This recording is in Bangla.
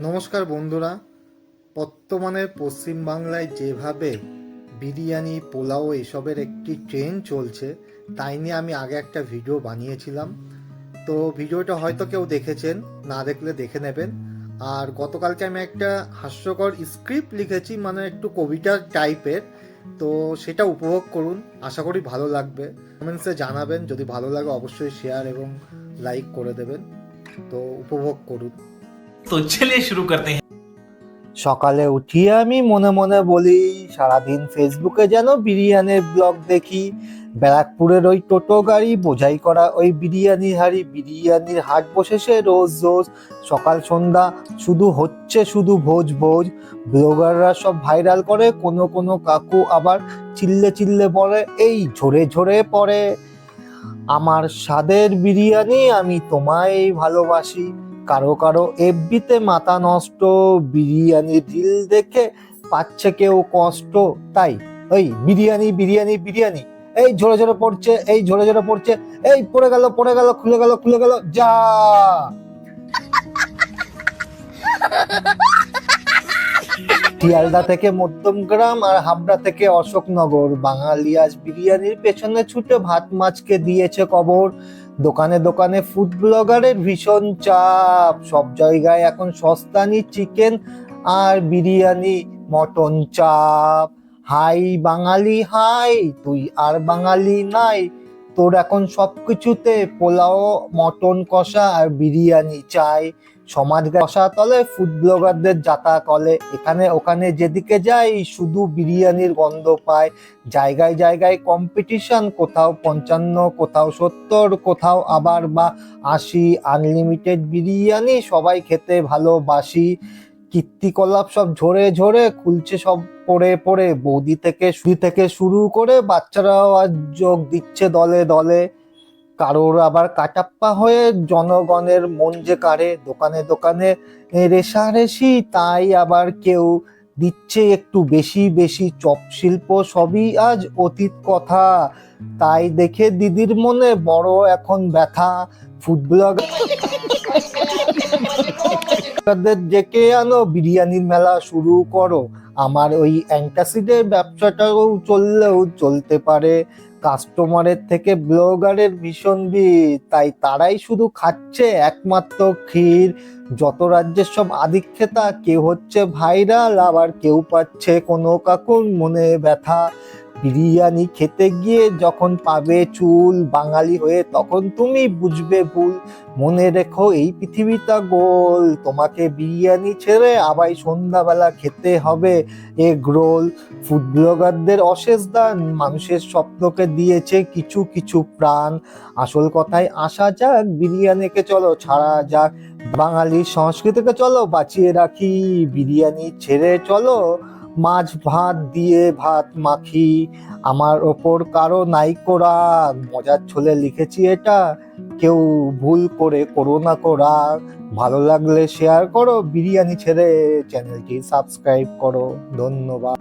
নমস্কার বন্ধুরা। বর্তমানে পশ্চিমবাংলায় যেভাবে বিরিয়ানি, পোলাও এসবের একটি ট্রেন্ড চলছে, তাই নিয়ে আমি আগে একটা ভিডিও বানিয়েছিলাম। তো ভিডিওটা হয়তো কেউ দেখেছেন, না দেখলে দেখে নেবেন। আর গতকালকে আমি একটা হাস্যকর স্ক্রিপ্ট লিখেছি মানে একটু কবিতা টাইপের তো সেটা উপভোগ করুন, আশা করি ভালো লাগবে। কমেন্টসে জানাবেন, যদি ভালো লাগে অবশ্যই শেয়ার এবং লাইক করে দেবেন। তো উপভোগ করুন। তো চলে শুরু করতে হ্যাঁ সকালে উঠিয়ে আমি মনে মনে বলি, সারাদিন ফেসবুকে যেন বিরিয়ানির ব্লগ দেখি। ব্যারাকপুরের ওই টোটো গাড়ি, বোঝাই করা ওই বিরিয়ানির হাড়ি। বিরিয়ানির হাট বসেছে রোজ রোজ। সকাল সন্ধ্যা শুধু হচ্ছে শুধু ভোজ ভোজ। ব্লগাররা সব ভাইরাল করে, কোনো কোনো কাকু আবার চিল্লে চিল্লে পড়ে এই ঝরে ঝরে পড়ে। আমার স্বাদের বিরিয়ানি আমি তোমায় ভালোবাসি। কারও কারও এফবিতে মাথা নষ্ট, বিরিয়ানি রিল দেখে পাচ্ছে কেউ কষ্ট, তাই? ওই বিরিয়ানি বিরিয়ানি বিরিয়ানি। এই ঝরে ঝরে পড়ছে, এই ঝরে ঝরে পড়ছে, এই পড়ে গেল পড়ে গেল, খুলে গেল খুলে গেল, যা। শিয়ালদা থেকে মধ্যমগ্রাম আর হাবড়া থেকে অশোকনগর। বাঙালি আজ বিরিয়ানির পেছনে ছুটে ভাত মাছকে দিয়েছে কবর। দোকানে দোকানে ফুড ব্লগারের ভীষণ চাপ। সব জায়গায় এখন সস্তানি চিকেন আর বিরিয়ানি মটন চাপ। হাই বাঙালি, হাই, তুই আর বাঙালি নাই। তোর এখন সব কিছুতে পোলাও, মটন কষা আর বিরিয়ানি চাই। সমাজ কষা তলে ফুড ব্লগারদের যাতা কলে এখানে ওখানে যেদিকে যাই শুধু বিরিয়ানির গন্ধ পায় জায়গায় জায়গায় কম্পিটিশন কোথাও পঞ্চান্ন, কোথাও সত্তর, কোথাও আবার বা আশি আনলিমিটেড বিরিয়ানি সবাই খেতে ভালোবাসি। কীর্তিকলাপ সব ঝরে ঝরে খুলছে সব পড়ে পড়ে। বৌদি থেকে শুরু থেকে শুরু করে বাচ্চারাও আজ যোগ দিচ্ছে দলে দলে। কারোর আবার কাটাপ্পা হয়ে জনগণের মন যে কাড়ে, দোকানে দোকানে রেশারেশি তাই আবার কেউ দিচ্ছে একটু বেশি বেশি। চপ শিল্প সবই আজ অতীত কথা। তাই দেখে দিদির মনে বড় এখন ব্যথা। ফুড ডেকে আনো, বিরিয়ানির মেলা শুরু করো। আমার ওই অ্যান্টাসিডের ব্যবসাটাও চললেও চলতে পারে। কাস্টমারের থেকে ব্লগারের ভীষণ ভিড়। তাই তারাই শুধু খাচ্ছে একমাত্র ক্ষীর। যত রাজ্যের সব আদিক্ষেতা কেউ হচ্ছে ভাইরাল, আবার কেউ পাচ্ছে কোনো কাকুর মনে ব্যথা। বিরিয়ানি খেতে গিয়ে যখন পাবে চুল বাঙালি হয়ে, তখন তুমি বুঝবে ভুল। মনে রেখো এই পৃথিবীটা গোল। তোমাকে বিরিয়ানি ছেড়ে আবার সন্ধ্যাবেলা খেতে হবে এগ রোল। ফুড ব্লগারদের অশেষ দান। মানুষের স্বপ্নকে দিয়েছে কিছু কিছু প্রাণ। আসল কথায় আসা যাক, বিরিয়ানিকে চলো ছাড়া যাক। বাঙালির সংস্কৃতিকে চলো বাঁচিয়ে রাখি। বিরিয়ানি ছেড়ে চলো মাছ ভাত দিয়ে ভাত মাখি। আমার ওপর কারও নাই করা। মজার ছলে লিখেছি এটা। কেউ ভুল করে করো না করা। ভালো লাগলে শেয়ার করো। বিরিয়ানি ছেড়ে চ্যানেলটি সাবস্ক্রাইব করো। ধন্যবাদ।